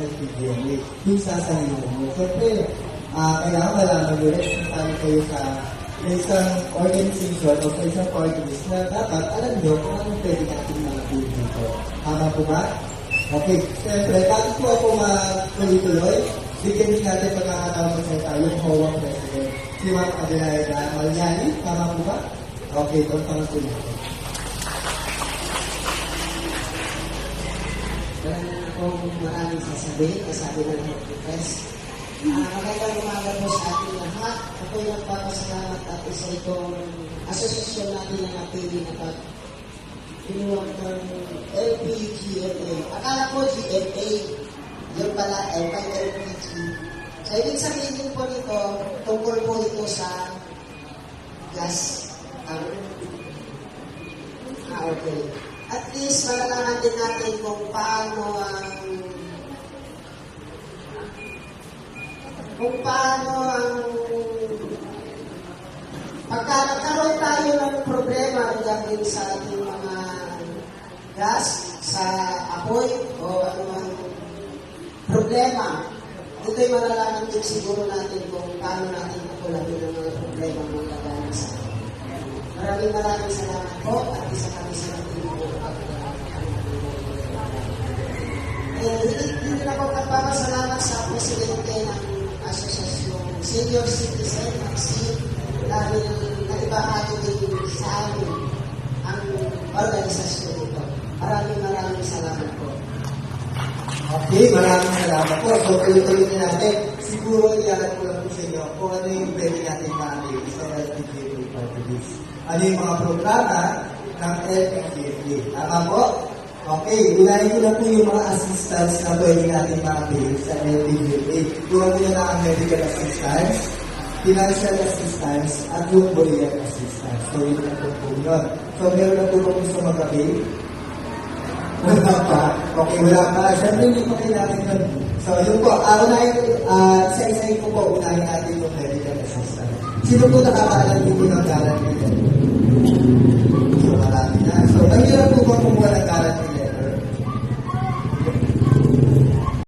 LPGMA, yung sasayin mo. Siyempre, ah kailangan malaman nyo rin kung saan kayo sa sa isang organization o sa isang list na dapat alam nyo kung anong pwede natin mga dito. Tama po ba? Okay, siyempre, bago po ako mag-tuloy-tuloy, bigyan din natin pagkakataon sa tayo yung HOA President, si Ma'am Adelaida Malyani. Tama po ba? Okay, doon pang tuloy. Na akong maraming sasabihin, kasabi ng Health Press. Uh, magandang umaga po sa ating lahat. Ako'y nagpapasalamat at isa itong asosasyon natin na napili na pag pinuwag ng LPGMA. Akala ko GMA, yun pala LPG. So, ibig sabihin po nito, tungkol po ito sa gas. Ah, okay. At least malalaman din natin kung paano ang kung paano ang pagka nagkaroon tayo ng problema regarding sa ating mga gas, sa apoy, o man problema, ito'y malalaman din siguro natin kung paano natin kukulabin ang mga problema ng laganan sa atin. Maraming maraming salamat po at isa kami sa natin Eh, hindi, na ako nagpapasalamat sa presidente ng Asosyasyon Senior Citizen, Maxine, dahil naibahagi din sa amin ang organisasyon ito. Maraming maraming salamat po. Okay, maraming salamat po. So, tuloy-tuloy na natin. Siguro, iyalan ko lang po sa inyo kung ano yung pwede natin maamit sa LPGA Party List. Ano yung mga programa ng LPGA. Tama po? Okay, unahin ko na po yung mga assistance na pwede natin ma-avail sa LPUA. Tulad nyo na ang medical assistance, financial assistance, at yung bullying assistance. So, yun na po po yun. So, meron na po ba gusto mag-avail? Wala pa. Okay, wala pa. Siyempre, hindi pa kailangan yun. So, yun po. Uh, unahin, uh, sa isa ko po, unahin natin yung medical assistance. Sino po nakakaalam dito ng garanti? So, marami na. So, mahirap